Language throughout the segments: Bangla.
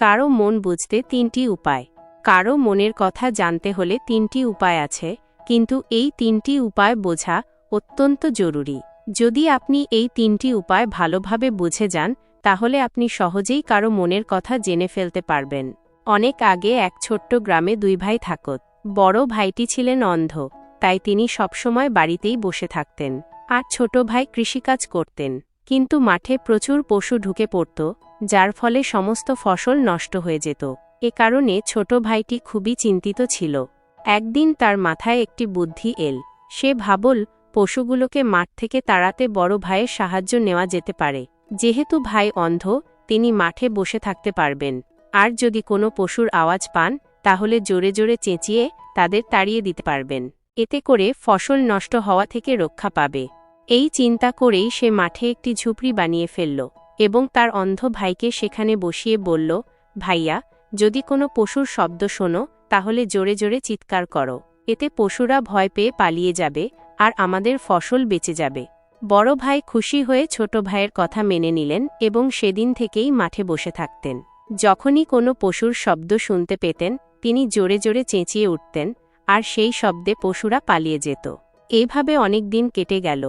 কারও মন বুঝতে তিনটি উপায়। কারও মনের কথা জানতে হলে তিনটি উপায় আছে, কিন্তু এই তিনটি উপায় বোঝা অত্যন্ত জরুরি। যদি আপনি এই তিনটি উপায় ভালোভাবে বুঝে যান, তাহলে আপনি সহজেই কারও মনের কথা জেনে ফেলতে পারবেন। অনেক আগে এক ছোট্ট গ্রামে দুই ভাই থাকত। বড় ভাইটি ছিলেন অন্ধ, তাই তিনি সবসময় বাড়িতেই বসে থাকতেন। আর ছোট ভাই কৃষিকাজ করতেন। কিন্তু মাঠে প্রচুর পশু ঢুকে পড়ত যার ফলে সমস্ত ফসল নষ্ট হয়ে যেত। এ কারণে ছোট ভাইটি খুবই চিন্তিত ছিল। একদিন তার মাথায় একটি বুদ্ধি এল। সে ভাবল, পশুগুলোকে মাঠ থেকে তাড়াতে বড় ভাইয়ের সাহায্য নেওয়া যেতে পারে। যেহেতু ভাই অন্ধ, তিনি মাঠে বসে থাকতে পারবেন। আর যদি কোনো পশুর আওয়াজ পান, তাহলে জোরে জোরে চেঁচিয়ে তাদের তাড়িয়ে দিতে পারবেন। এতে করে ফসল নষ্ট হওয়া থেকে রক্ষা পাবে। এই চিন্তা করেই সে মাঠে একটি ঝুপড়ি বানিয়ে ফেলল। এবং তার অন্ধ ভাইকে সেখানে বসিয়ে বলল, ভাইয়া, যদি কোনো পশুর শব্দ শোনো, তাহলে জোরে জোরে চিৎকার করো। এতে পশুরা ভয় পেয়ে পালিয়ে যাবে, আর আমাদের ফসল বেঁচে যাবে। বড় ভাই খুশি হয়ে ছোট ভাইয়ের কথা মেনে নিলেন এবং সেদিন থেকেই মাঠে বসে থাকতেন। যখনই কোনো পশুর শব্দ শুনতে পেতেন, তিনি জোরে জোরে চেঁচিয়ে উঠতেন, আর সেই শব্দে পশুরা পালিয়ে যেত। এইভাবে অনেক দিন কেটে গেল।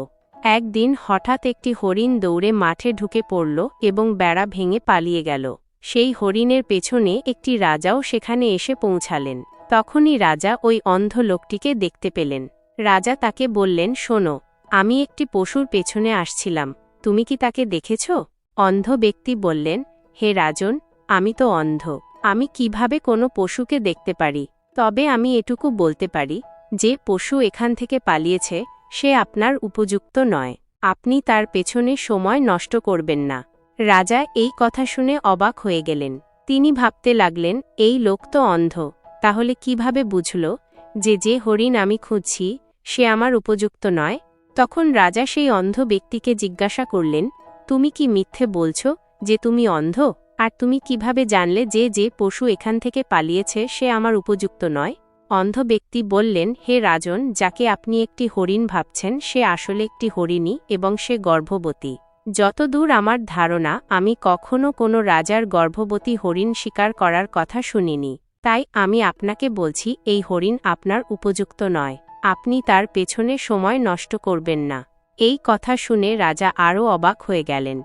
একদিন হঠাৎ একটি হরিণ দৌড়ে মাঠে ঢুকে পড়ল এবং বেড়া ভেঙে পালিয়ে গেল। সেই হরিণের পেছনে একটি রাজাও সেখানে এসে পৌঁছালেন। তখনই রাজা ওই অন্ধ লোকটিকে দেখতে পেলেন। রাজা তাকে বললেন, শোনো, আমি একটি পশুর পেছনে আসছিলাম। তুমি কি তাকে দেখেছ? অন্ধ ব্যক্তি বললেন, হে রাজন, আমি তো অন্ধ। আমি কীভাবে কোনো পশুকে দেখতে পারি? তবে আমি এটুকু বলতে পারি যে, পশু এখান থেকে পালিয়েছে সে আপনার উপযুক্ত নয়। আপনি তার পেছনে সময় নষ্ট করবেন না। রাজা এই কথা শুনে অবাক হয়ে গেলেন। তিনি ভাবতে লাগলেন, এই লোক তো অন্ধ। তাহলে কীভাবে বুঝল যে যে হরিণ আমি খুঁজছি, সে আমার উপযুক্ত নয়? তখন রাজা সেই অন্ধ ব্যক্তিকে জিজ্ঞাসা করলেন, তুমি কি মিথ্যে বলছ যে তুমি অন্ধ? আর তুমি কীভাবে জানলে যে যে পশু এখান থেকে পালিয়েছে সে আমার উপযুক্ত নয়? অন্ধ ব্যক্তি বললেন, হে রাজন, যাকে আপনি একটি হরিণ ভাবছেন, সে আসলে একটি হরিণী এবং সে গর্ভবতী। যতদূর আমার ধারণা, আমি কখনো কোনো রাজার গর্ভবতী হরিণ শিকার করার কথা শুনিনি। তাই আমি আপনাকে বলছি, এই হরিণ আপনার উপযুক্ত নয়। আপনি তার পেছনে সময় নষ্ট করবেন না। এই কথা শুনে রাজা আরও অবাক হয়ে গেলেন।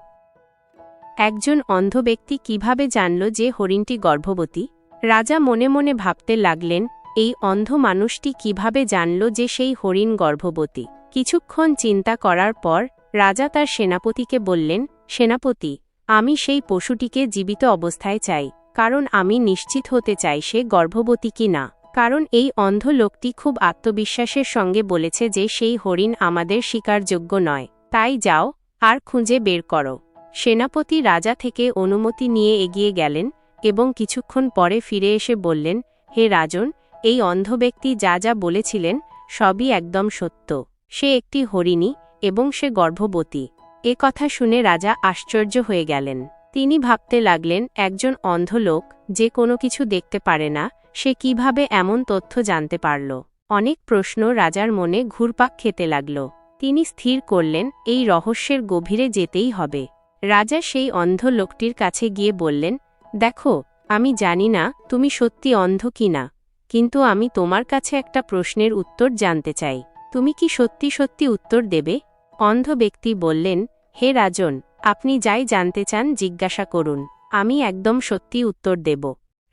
একজন অন্ধ ব্যক্তি কীভাবে জানল যে হরিণটি গর্ভবতী? রাজা মনে মনে ভাবতে লাগলেন এই অন্ধ মানুষটি কীভাবে জানল যে সেই হরিণ গর্ভবতী? কিছুক্ষণ চিন্তা করার পর রাজা তার সেনাপতিকে বললেন, সেনাপতি, আমি সেই পশুটিকে জীবিত অবস্থায় চাই, কারণ আমি নিশ্চিত হতে চাই সে গর্ভবতী কি না। কারণ এই অন্ধ লোকটি খুব আত্মবিশ্বাসের সঙ্গে বলেছে যে সেই হরিণ আমাদের শিকারযোগ্য নয়। তাই যাও, আর খুঁজে বের করো। সেনাপতি রাজা থেকে অনুমতি নিয়ে এগিয়ে গেলেন এবং কিছুক্ষণ পরে ফিরে এসে বললেন, হে রাজন এই অন্ধ ব্যক্তি যা যা বলেছিলেন, সবই একদম সত্য। সে একটি হরিণী এবং সে গর্ভবতী। এ কথা শুনে রাজা আশ্চর্য হয়ে গেলেন। তিনি ভাবতে লাগলেন, একজন অন্ধ লোক যে কোনো কিছু দেখতে পারে না, সে কীভাবে এমন তথ্য জানতে পারল? অনেক প্রশ্ন রাজার মনে ঘুরপাক খেতে লাগল। তিনি স্থির করলেন, এই রহস্যের গভীরে যেতেই হবে। রাজা সেই অন্ধ লোকটির কাছে গিয়ে বললেন, দেখো, আমি জানি না তুমি সত্যি অন্ধ কি না কিন্তু আমি তোমার কাছে একটা প্রশ্নের উত্তর জানতে চাই। তুমি কি সত্যি সত্যি উত্তর দেবে? অন্ধ ব্যক্তি বললেন, হে রাজন, আপনি যাই জানতে চান জিজ্ঞাসা করুন, আমি একদম সত্যি উত্তর দেব।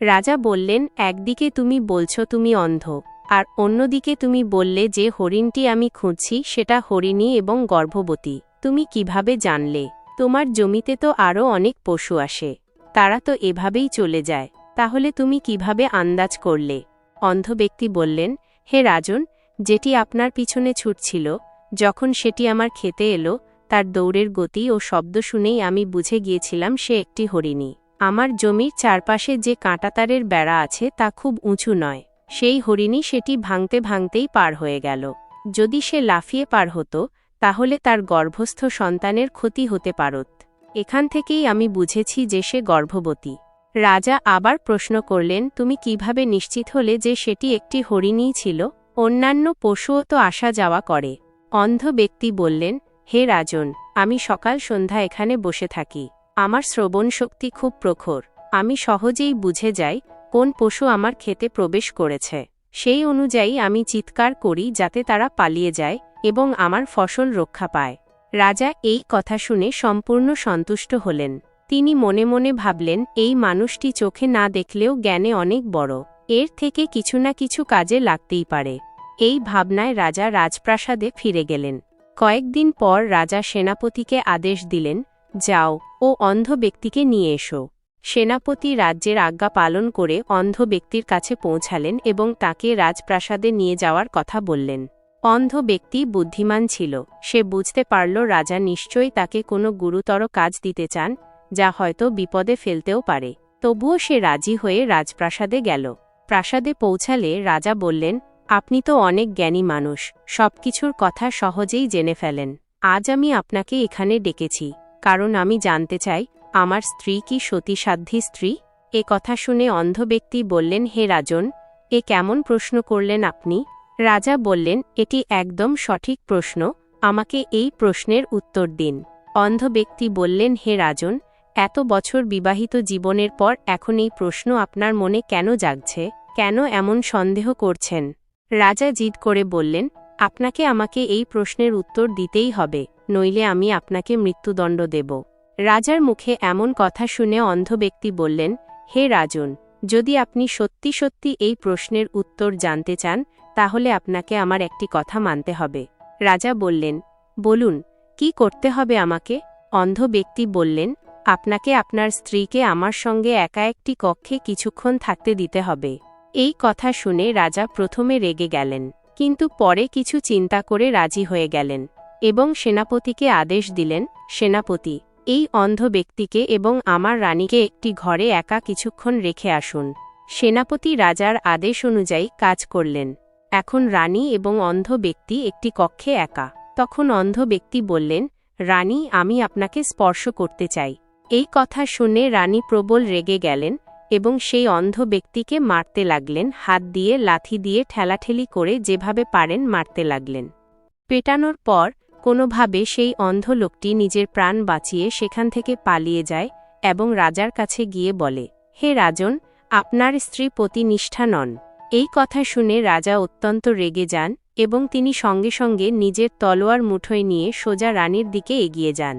রাজা বললেন, একদিকে তুমি বলছো তুমি অন্ধ, আর অন্যদিকে তুমি বললে যে হরিণটি আমি খুঁজছি সেটা হরিণী এবং গর্ভবতী। তুমি কীভাবে জানলে? তোমার জমিতে তো আরও অনেক পশু আসে, তারা তো এভাবেই চলে যায়, তাহলে তুমি কীভাবে আন্দাজ করলে? অন্ধ ব্যক্তি বললেন, হে রাজন, যেটি আপনার পিছনে ছুটছিল, যখন সেটি আমার খেতে এলো, তার দৌড়ের গতি ও শব্দ শুনেই আমি বুঝে গিয়েছিলাম সে একটি হরিণী। আমার জমির চারপাশে যে কাঁটাতারের বেড়া আছে তা খুব উঁচু নয়। সেই হরিণী সেটি ভাঙতে ভাঙতেই পার হয়ে গেল। যদি সে লাফিয়ে পার হতো, তাহলে তার গর্ভস্থ সন্তানের ক্ষতি হতে পারত। এখান থেকেই আমি বুঝেছি যে সে গর্ভবতী। রাজা আবার প্রশ্ন করলেন, তুমি কীভাবে নিশ্চিত হলে যে সেটি একটি হরিণীই ছিল? অন্যান্য পশুও তো আসা যাওয়া করে। অন্ধ ব্যক্তি বললেন, হে রাজন, আমি সকাল সন্ধ্যা এখানে বসে থাকি। আমার শ্রবণ শক্তি খুব প্রখর। আমি সহজেই বুঝে যাই কোন পশু আমার খেতে প্রবেশ করেছে। সেই অনুযায়ী আমি চিৎকার করি যাতে তারা পালিয়ে যায় এবং আমার ফসল রক্ষা পায়। রাজা এই কথা শুনে সম্পূর্ণ সন্তুষ্ট হলেন। তিনি মনে মনে ভাবলেন, এই মানুষটি চোখে না দেখলেও জ্ঞানে অনেক বড়। এর থেকে কিছু না কিছু কাজে লাগতেই পারে। এই ভাবনায় রাজা রাজপ্রাসাদে ফিরে গেলেন। কয়েকদিন পর রাজা সেনাপতিকে আদেশ দিলেন, যাও ও অন্ধ ব্যক্তিকে নিয়ে এসো। সেনাপতি রাজ্যের আজ্ঞা পালন করে অন্ধ ব্যক্তির কাছে পৌঁছালেন এবং তাকে রাজপ্রাসাদে নিয়ে যাওয়ার কথা বললেন। অন্ধ ব্যক্তি বুদ্ধিমান ছিল। সে বুঝতে পারল রাজা নিশ্চয়ই তাকে কোনো গুরুতর কাজ দিতে চান যা হয়তো বিপদে ফেলতেও পারে। তবুও সে রাজি হয়ে রাজপ্রাসাদে গেল। প্রাসাদে পৌঁছালে রাজা বললেন, আপনি তো অনেক জ্ঞানী মানুষ, সবকিছুর কথা সহজেই জেনে ফেলেন। আজ আমি আপনাকে এখানে ডেকেছি, কারণ আমি জানতে চাই, আমার স্ত্রী কি সতীসাধ্যী স্ত্রী? এ কথা শুনে অন্ধ ব্যক্তি বললেন, হে রাজন, এ কেমন প্রশ্ন করলেন আপনি? রাজা বললেন, এটি একদম সঠিক প্রশ্ন, আমাকে এই প্রশ্নের উত্তর দিন। অন্ধ ব্যক্তি বললেন, হে রাজন এত বছর বিবাহিত জীবনের পর এখন এই প্রশ্ন আপনার মনে কেন জাগছে? কেন এমন সন্দেহ করছেন? রাজা জিদ করে বললেন, আপনাকে আমাকে এই প্রশ্নের উত্তর দিতেই হবে, নইলে আমি আপনাকে মৃত্যুদণ্ড দেব। রাজার মুখে এমন কথা শুনে অন্ধ ব্যক্তি বললেন, হে রাজন, যদি আপনি সত্যি সত্যি এই প্রশ্নের উত্তর জানতে চান, তাহলে আপনাকে আমার একটি কথা মানতে হবে। রাজা বললেন, বলুন, কি করতে হবে আমাকে? অন্ধ ব্যক্তি বললেন আপনাকে আপনার স্ত্রীকে আমার সঙ্গে একা একটি কক্ষে কিছুক্ষণ থাকতে দিতে হবে। এই কথা শুনে রাজা প্রথমে রেগে গেলেন, কিন্তু পরে কিছু চিন্তা করে রাজি হয়ে গেলেন এবং সেনাপতিকে আদেশ দিলেন, সেনাপতি, এই অন্ধ ব্যক্তিকে এবং আমার রানীকে একটি ঘরে একা কিছুক্ষণ রেখে আসুন। সেনাপতি রাজার আদেশ অনুযায়ী কাজ করলেন। এখন রানী এবং অন্ধ ব্যক্তি একটি কক্ষে একা। তখন অন্ধ ব্যক্তি বললেন, রানী, আমি আপনাকে স্পর্শ করতে চাই। এই কথা শুনে রানী প্রবল রেগে গেলেন এবং সেই অন্ধ ব্যক্তিকে মারতে লাগলেন, হাত দিয়ে, লাথি দিয়ে, ঠেলাঠেলি করে যেভাবে পারেন মারতে লাগলেন। পেটানোর পর কোনোভাবে সেই অন্ধ লোকটি নিজের প্রাণ বাঁচিয়ে সেখান থেকে পালিয়ে যায় এবং রাজার কাছে গিয়ে বলে, হে রাজন, আপনার স্ত্রী প্রতিনিষ্ঠা নন। এই কথা শুনে রাজা অত্যন্ত রেগে যান এবং তিনি সঙ্গে সঙ্গে নিজের তলোয়ার মুঠোয় নিয়ে সোজা রানীর দিকে এগিয়ে যান।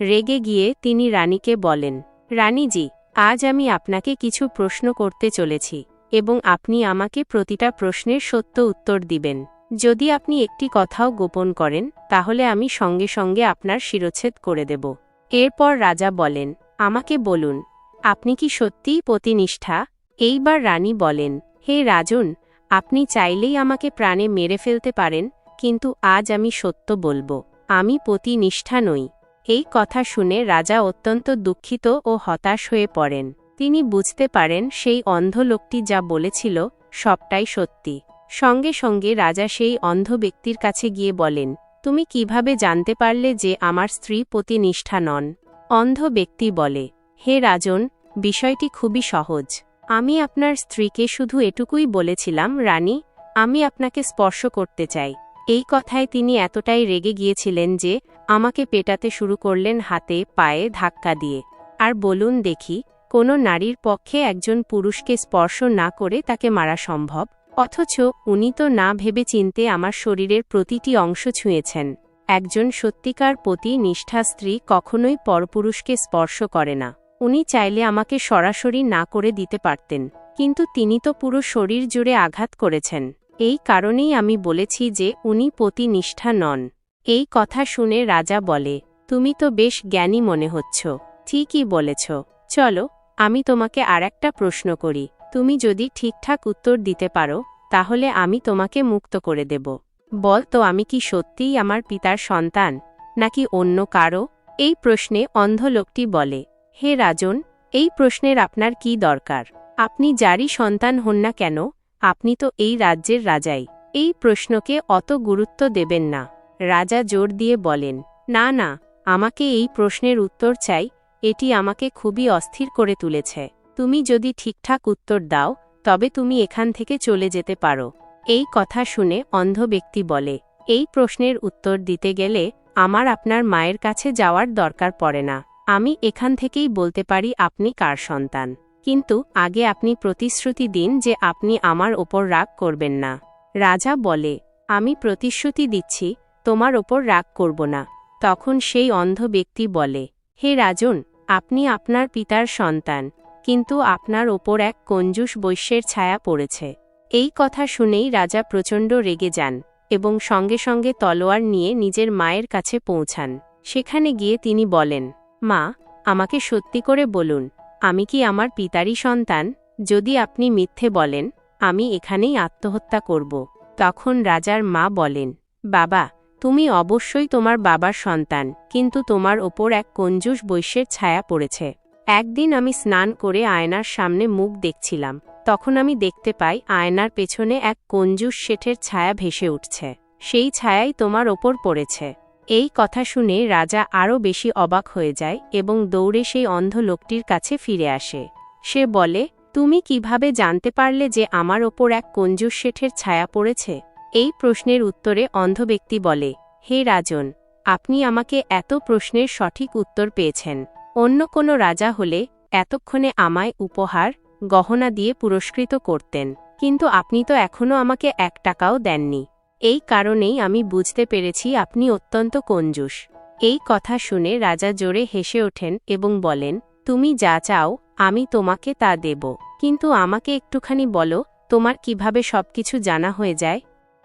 রেগে গিয়ে তিনি রানীকে বলেন, রানীজি, আজ আমি আপনাকে কিছু প্রশ্ন করতে চলেছি, এবং আপনি আমাকে প্রতিটা প্রশ্নের সত্য উত্তর দিবেন। যদি আপনি একটি কথাও গোপন করেন, তাহলে আমি সঙ্গে সঙ্গে আপনার শিরোচ্ছেদ করে দেব। এরপর রাজা বলেন, আমাকে বলুন, আপনি কি সত্যিই প্রতিনিষ্ঠা এইবার রানী বলেন, হে রাজন, আপনি চাইলেই আমাকে প্রাণে মেরে ফেলতে পারেন, কিন্তু আজ আমি সত্য বলব, আমি প্রতিনিষ্ঠা নই। এই কথা শুনে রাজা অত্যন্ত দুঃখিত ও হতাশ হয়ে পড়েন। তিনি বুঝতে পারেন সেই অন্ধ লোকটি যা বলেছিল সবটাই সত্যি। সঙ্গে সঙ্গে রাজা সেই অন্ধ ব্যক্তির কাছে গিয়ে বলেন, তুমি কীভাবে জানতে পারলে যে আমার স্ত্রী প্রতিনিষ্ঠা নন? অন্ধ ব্যক্তি বলে, হে রাজন, বিষয়টি খুবই সহজ। আমি আপনার স্ত্রীকে শুধু এটুকুই বলেছিলাম, রানী, আমি আপনাকে স্পর্শ করতে চাই। এই কথায় তিনি এতটাই রেগে গিয়েছিলেন যে আমাকে পেটাতে শুরু করলেন হাতে, পায়ে ধাক্কা দিয়ে। আর বলুন দেখি, কোনো নারীর পক্ষে একজন পুরুষকে স্পর্শ না করে তাকে মারা সম্ভব? অথচ উনি তো না ভেবে চিনতে আমার শরীরের প্রতিটি অংশ ছুঁয়েছেন। একজন সত্যিকার প্রতি নিষ্ঠা স্ত্রী কখনোই পরপুরুষকে স্পর্শ করে না। উনি চাইলে আমাকে সরাসরি না করে দিতে পারতেন, কিন্তু তিনি তো পুরো শরীর জুড়ে আঘাত করেছেন। এই কারণেই আমি বলেছি যে উনি পতি প্রতিনিষ্ঠা নন। এই কথা শুনে রাজা বলে, তুমি তো বেশ জ্ঞানী মনে হচ্ছ। ঠিকই বলেছ। চলো, আমি তোমাকে আর একটা প্রশ্ন করি। তুমি যদি ঠিকঠাক উত্তর দিতে পারো, তাহলে আমি তোমাকে মুক্ত করে দেব। বল তো আমি কি সত্যিই আমার পিতার সন্তান, নাকি অন্য কারও? এই প্রশ্নে অন্ধ লোকটি বলে, হে রাজন, এই প্রশ্নের আপনার কি দরকার? আপনি যারই সন্তান হন না কেন, আপনি তো এই রাজ্যের রাজাই। এই প্রশ্নকে অত গুরুত্ব দেবেন না। রাজা জোর দিয়ে বলেন, না না, আমাকে এই প্রশ্নের উত্তর চাই, এটি আমাকে খুবই অস্থির করে তুলেছে। তুমি যদি ঠিকঠাক উত্তর দাও, তবে তুমি এখান থেকে চলে যেতে পারো এই কথা শুনে অন্ধ ব্যক্তি বলে, এই প্রশ্নের উত্তর দিতে গেলে আমার আপনার মায়ের কাছে যাওয়ার দরকার পড়ে না। আমি এখান থেকেই বলতে পারি আপনি কার সন্তান। কিন্তু আগে আপনি প্রতিশ্রুতি দিন যে আপনি আমার ওপর রাগ করবেন না রাজা বলে, আমি প্রতিশ্রুতি দিচ্ছি তোমার ওপর রাগ করব না। তখন সেই অন্ধ ব্যক্তি বলে, হে রাজন, আপনি আপনার পিতার সন্তান, কিন্তু আপনার ওপর এক কঞ্জুস বৈশ্যের ছায়া পড়েছে। এই কথা শুনেই রাজা প্রচণ্ড রেগে যান এবং সঙ্গে সঙ্গে তলোয়ার নিয়ে নিজের মায়ের কাছে পৌঁছান। সেখানে গিয়ে তিনি বলেন, মা, আমাকে সত্যি করে বলুন, আমি কি আমার পিতারই সন্তান? যদি আপনি মিথ্যে বলেন, আমি এখানেই আত্মহত্যা করব। তখন রাজার মা বলেন, বাবা তুমি অবশ্যই তোমার বাবার সন্তান, কিন্তু তোমার ওপর এক কঞ্জুস বৈশ্যের ছায়া পড়েছে। একদিন আমি স্নান করে আয়নার সামনে মুখ দেখছিলাম। তখন আমি দেখতে পাই আয়নার পেছনে এক কঞ্জুস শেঠের ছায়া ভেসে উঠছে। সেই ছায়াই তোমার ওপর পড়েছে। এই কথা শুনে রাজা আরও বেশি অবাক হয়ে যায় এবং দৌড়ে সেই অন্ধ লোকটির কাছে ফিরে আসে। সে বলে, তুমি কীভাবে জানতে পারলে যে আমার ওপর এক কঞ্জুস শেঠের ছায়া পড়েছে? এই প্রশ্নের উত্তরে অন্ধ ব্যক্তি বলে, হে রাজন, আপনি আমাকে এত প্রশ্নের সঠিক উত্তর পেয়েছেন। অন্য কোনো রাজা হলে এতক্ষণে আমায় উপহার, গহনা দিয়ে পুরস্কৃত করতেন, কিন্তু আপনি তো এখনও আমাকে এক টাকাও দেননি। এই কারণেই আমি বুঝতে পেরেছি আপনি অত্যন্ত কঞ্জুস এই কথা শুনে রাজা জোরে হেসে ওঠেন এবং বলেন, তুমি যা চাও, আমি তোমাকে তা দেব। কিন্তু আমাকে একটুখানি বলো, তোমার কীভাবে সবকিছু জানা হয়ে যায়?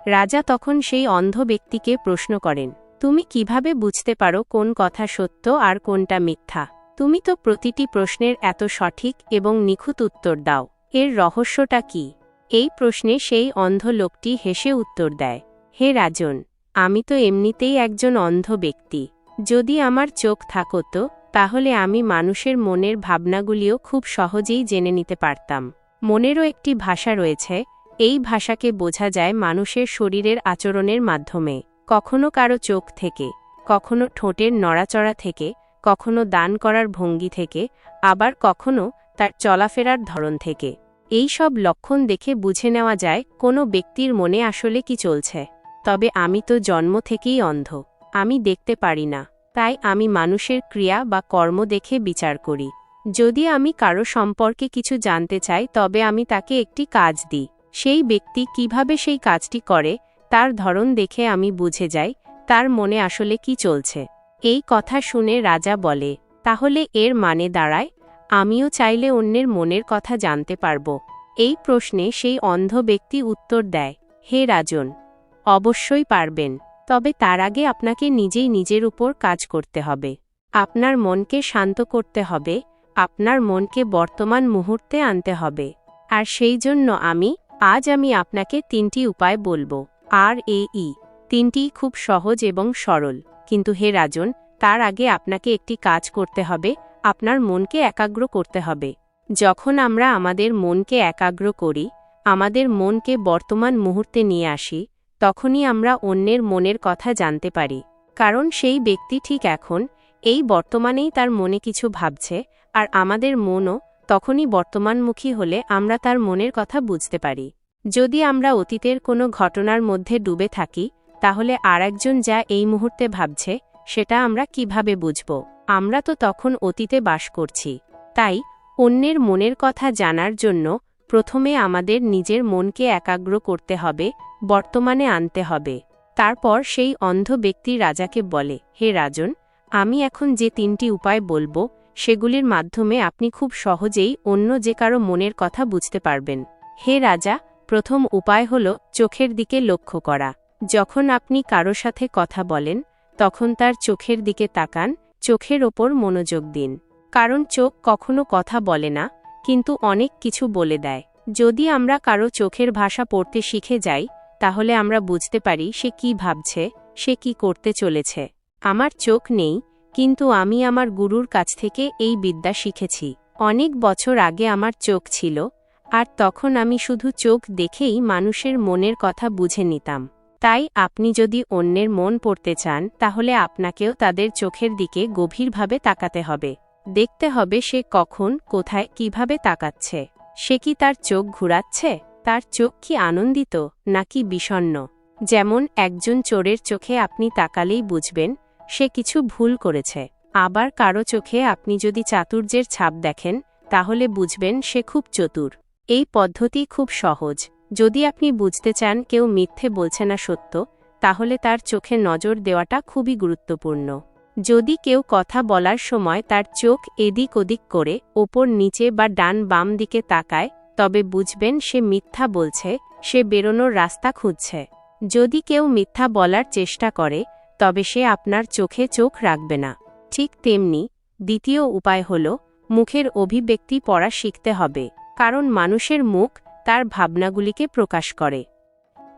রাজা তখন সেই অন্ধ ব্যক্তিকে প্রশ্ন করেন, তুমি কীভাবে বুঝতে পারো কোন কথা সত্য আর কোনটা মিথ্যা? তুমি তো প্রতিটি প্রশ্নের এত সঠিক এবং নিখুঁত উত্তর দাও। এর রহস্যটা কি? এই প্রশ্নে সেই অন্ধ লোকটি হেসে উত্তর দেয়, হে রাজন, আমি তো এমনিতেই একজন অন্ধ ব্যক্তি। যদি আমার চোখ থাকত, তাহলে আমি মানুষের মনের ভাবনাগুলিও খুব সহজেই জেনে নিতে পারতাম। মনেরও একটি ভাষা রয়েছে এই ভাষাকে বোঝা যায় মানুষের শরীরের আচরণের মাধ্যমে। কখনো কারও চোখ থেকে, কখনো ঠোঁটের নড়াচড়া থেকে, কখনো দান করার ভঙ্গি থেকে, আবার কখনো তার চলাফেরার ধরন থেকে। এই সব লক্ষণ দেখে বুঝে নেওয়া যায় কোনো ব্যক্তির মনে আসলে কি চলছে। তবে আমি তো জন্ম থেকেই অন্ধ। আমি দেখতে পারি না। তাই আমি মানুষের ক্রিয়া বা কর্ম দেখে বিচার করি। যদি আমি কারও সম্পর্কে কিছু জানতে চাই, তবে আমি তাকে একটি কাজ দিই। সেই ব্যক্তি কীভাবে সেই কাজটি করে, তার ধরন দেখে আমি বুঝে যাই, তার মনে আসলে কি চলছে। এই কথা শুনে রাজা বলে, তাহলে এর মানে দাঁড়ায়, আমিও চাইলে অন্যের মনের কথা জানতে পারব। এই প্রশ্নে সেই অন্ধ ব্যক্তি উত্তর দেয়, হে রাজন, অবশ্যই পারবেন, তবে তার আগে আপনাকে নিজেই নিজের উপর কাজ করতে হবে। আপনার মনকে শান্ত করতে হবে, আপনার মনকে বর্তমান মুহূর্তে আনতে হবে। আর সেই জন্য আমি আজ আমি আপনাকে তিনটি উপায় বলব। আর, এ, ই। তিনটি খুব সহজ এবং সরল। কিন্তু হে রাজন, তার আগে আপনাকে একটি কাজ করতে হবে, আপনার মনকে একাগ্র করতে হবে। যখন আমরা আমাদের মনকে একাগ্র করি, আমাদের মনকে বর্তমান মুহূর্তে নিয়ে আসি, তখনই আমরা অন্যের মনের কথা জানতে পারি। কারণ সেই ব্যক্তি ঠিক এখন, এই বর্তমানেই তার মনে কিছু ভাবছে, আর আমাদের মনও তখনই বর্তমানমুখী হলে আমরা তার মনের কথা বুঝতে পারি। যদি আমরা অতীতের কোনো ঘটনার মধ্যে ডুবে থাকি, তাহলে আর একজন যা এই মুহূর্তে ভাবছে, সেটা আমরা কীভাবে বুঝব? আমরা তো তখন অতীতে বাস করছি। তাই, অন্যের মনের কথা জানার জন্য প্রথমে আমাদের নিজের মনকে একাগ্র করতে হবে, বর্তমানে আনতে হবে। তারপর সেই অন্ধ ব্যক্তি রাজাকে বলে, হে রাজন, আমি এখন যে তিনটি উপায় বলব সেগুলির মাধ্যমে আপনি খুব সহজেই অন্য যে কারও মনের কথা বুঝতে পারবেন। হে রাজা, প্রথম উপায় হল চোখের দিকে লক্ষ্য করা। যখন আপনি কারও সাথে কথা বলেন, তখন তার চোখের দিকে তাকান, চোখের ওপর মনোযোগ দিন। কারণ চোখ কখনো কথা বলে না, কিন্তু অনেক কিছু বলে দেয়। যদি আমরা কারও চোখের ভাষা পড়তে শিখে যাই, তাহলে আমরা বুঝতে পারি সে কি ভাবছে, সে কি করতে চলেছে। আমার চোখ নেই কিন্তু আমি আমার গুরুর কাছ থেকে এই বিদ্যা শিখেছি। অনেক বছর আগে আমার চোখ ছিল, আর তখন আমি শুধু চোখ দেখেই মানুষের মনের কথা বুঝে নিতাম। তাই আপনি যদি অন্যের মন পড়তে চান, তাহলে আপনাকেও তাদের চোখের দিকে গভীরভাবে তাকাতে হবে। দেখতে হবে সে কখন, কোথায়, কীভাবে তাকাচ্ছে। সে কি তার চোখ ঘুরাচ্ছে? তার চোখ কি আনন্দিত, নাকি বিষণ্ন যেমন একজন চোরের চোখে আপনি তাকালেই বুঝবেন সে কিছু ভুল করেছে। আবার কারও চোখে আপনি যদি চাতুর্যের ছাপ দেখেন, তাহলে বুঝবেন সে খুব চতুর। এই পদ্ধতি খুব সহজ। যদি আপনি বুঝতে চান কেউ মিথ্যে বলছে না সত্য, তাহলে তার চোখে নজর দেওয়াটা খুবই গুরুত্বপূর্ণ। যদি কেউ কথা বলার সময় তার চোখ এদিক ওদিক করে, ওপর নিচে বা ডান বাম দিকে তাকায়, তবে বুঝবেন সে মিথ্যা বলছে, সে বেরোনোর রাস্তা খুঁজছে। যদি কেউ মিথ্যা বলার চেষ্টা করে তবে সে আপনার চোখে চোখ রাখবে না। ঠিক তেমনি, দ্বিতীয় উপায় হল, মুখের অভিব্যক্তি পড়া শিখতে হবে, কারণ মানুষের মুখ তার ভাবনাগুলিকে প্রকাশ করে।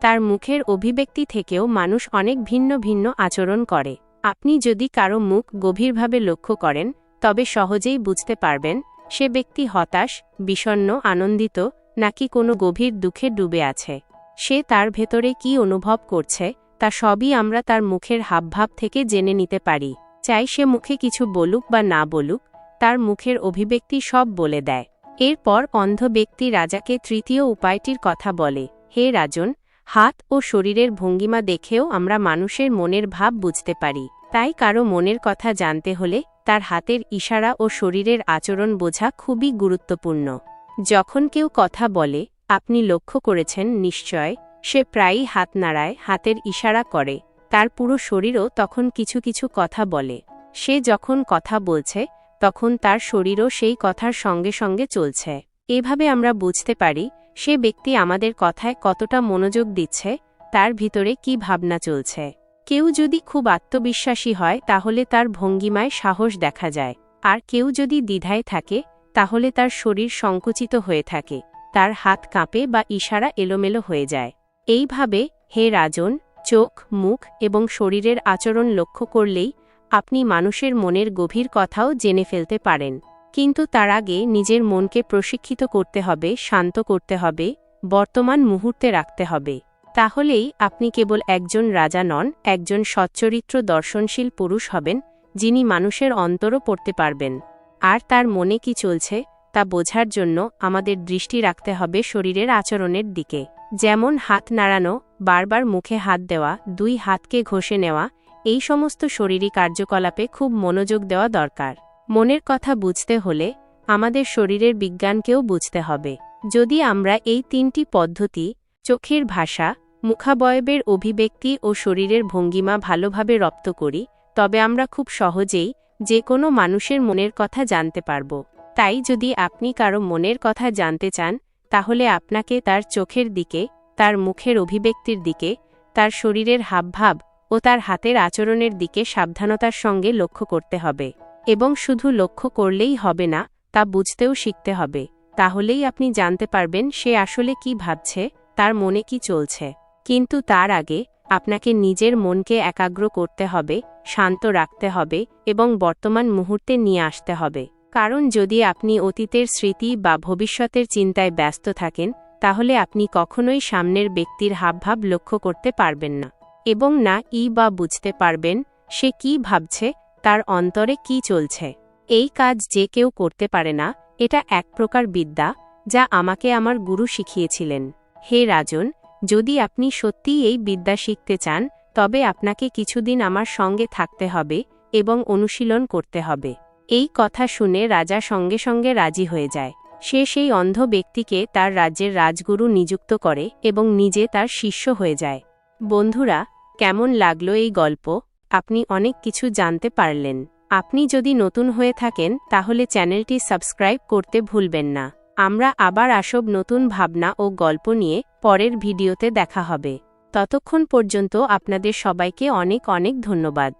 তার মুখের অভিব্যক্তি থেকেও মানুষ অনেক ভিন্ন ভিন্ন আচরণ করে। আপনি যদি কারও মুখ গভীরভাবে লক্ষ্য করেন, তবে সহজেই বুঝতে পারবেন, সে ব্যক্তি হতাশ বিষণ্ন আনন্দিত, নাকি কোনো গভীর দুঃখে ডুবে আছে। সে তার ভেতরে কি অনুভব করছে তা সবই আমরা তার মুখের হাবভাব থেকে জেনে নিতে পারি। চাই সে মুখে কিছু বলুক বা না বলুক, তার মুখের অভিব্যক্তি সব বলে দেয়। এরপর অন্ধ ব্যক্তি রাজাকে তৃতীয় উপায়টির কথা বলে, হে রাজন, হাত ও শরীরের ভঙ্গিমা দেখেও আমরা মানুষের মনের ভাব বুঝতে পারি। তাই কারও মনের কথা জানতে হলে তার হাতের ইশারা ও শরীরের আচরণ বোঝা খুবই গুরুত্বপূর্ণ। যখন কেউ কথা বলে, আপনি লক্ষ্য করেছেন নিশ্চয় সে প্রায়ই হাত নাড়ায়, হাতের ইশারা করে। তার পুরো শরীরও তখন কিছু কিছু কথা বলে। সে যখন কথা বলছে, তখন তার শরীরও সেই কথার সঙ্গে সঙ্গে চলছে। এভাবে আমরা বুঝতে পারি, সে ব্যক্তি আমাদের কথায় কতটা মনোযোগ দিচ্ছে, তার ভিতরে কি ভাবনা চলছে। কেউ যদি খুব আত্মবিশ্বাসী হয়, তাহলে তার ভঙ্গিমায় সাহস দেখা যায়। আর কেউ যদি দ্বিধায় থাকে, তাহলে তার শরীর সংকুচিত হয়ে থাকে। তার হাত কাঁপে বা ইশারা এলোমেলো হয়ে যায়। এইভাবে হে রাজন, চোখ, মুখ এবং শরীরের আচরণ লক্ষ্য করলেই আপনি মানুষের মনের গভীর কথাও জেনে ফেলতে পারেন। কিন্তু তার আগে নিজের মনকে প্রশিক্ষিত করতে হবে, শান্ত করতে হবে, বর্তমান মুহূর্তে রাখতে হবে। তাহলেই আপনি কেবল একজন রাজা নন, একজন সচ্চরিত্র দর্শনশীল পুরুষ হবেন, যিনি মানুষের অন্তরও পড়তে পারবেন। আর তার মনে কি চলছে? তা বোঝার জন্য আমাদের দৃষ্টি রাখতে হবে শরীরের আচরণের দিকে। যেমন হাত নাড়ানো, বারবার মুখে হাত দেওয়া, দুই হাতকে ঘষে নেওয়া, এই সমস্ত শরীরী কার্যকলাপে খুব মনোযোগ দেওয়া দরকার। মনের কথা বুঝতে হলে আমাদের শরীরের বিজ্ঞানকেও বুঝতে হবে। যদি আমরা এই তিনটি পদ্ধতি, চোখের ভাষা, মুখাবয়বের অভিব্যক্তি ও শরীরের ভঙ্গিমা ভালোভাবে রপ্ত করি, তবে আমরা খুব সহজেই যে কোনো মানুষের মনের কথা জানতে পারব। তাই যদি আপনি কারও মনের কথা জানতে চান, তাহলে আপনাকে তার চোখের দিকে, তার মুখের অভিব্যক্তির দিকে, তার শরীরের হাবভাব ও তার হাতের আচরণের দিকে সাবধানতার সঙ্গে লক্ষ্য করতে হবে। এবং শুধু লক্ষ্য করলেই হবে না, তা বুঝতেও শিখতে হবে। তাহলেই আপনি জানতে পারবেন সে আসলে কি ভাবছে, তার মনে কি চলছে। কিন্তু তার আগে, আপনাকে নিজের মনকে একাগ্র করতে হবে, শান্ত রাখতে হবে এবং বর্তমান মুহূর্তে নিয়ে আসতে হবে। কারণ যদি আপনি অতীতের স্মৃতি বা ভবিষ্যতের চিন্তায় ব্যস্ত থাকেন, তাহলে আপনি কখনোই সামনের ব্যক্তির হাবভাব লক্ষ্য করতে পারবেন না। এবং না, ই বা বুঝতে পারবেন, সে কি ভাবছে, তার অন্তরে কি চলছে। এই কাজ যে কেউ করতে পারে না, এটা এক প্রকার বিদ্যা, যা আমাকে আমার গুরু শিখিয়েছিলেন। হে রাজন, যদি আপনি সত্যিই এই বিদ্যা শিখতে চান, তবে আপনাকে কিছুদিন আমার সঙ্গে থাকতে হবে এবং অনুশীলন করতে হবে। এই কথা শুনে রাজা সঙ্গে সঙ্গে রাজি হয়ে যায়। সে সেই অন্ধ ব্যক্তিকে তার রাজ্যের রাজগুরু নিযুক্ত করে এবং নিজে তার শিষ্য হয়ে যায়। বন্ধুরা, কেমন লাগল এই গল্প? আপনি অনেক কিছু জানতে পারলেন। আপনি যদি নতুন হয়ে থাকেন, তাহলে চ্যানেলটি সাবস্ক্রাইব করতে ভুলবেন না। আমরা আবার আসব নতুন ভাবনা ও গল্প নিয়ে পরের ভিডিওতে দেখা হবে। ততক্ষণ পর্যন্ত আপনাদের সবাইকে অনেক অনেক ধন্যবাদ।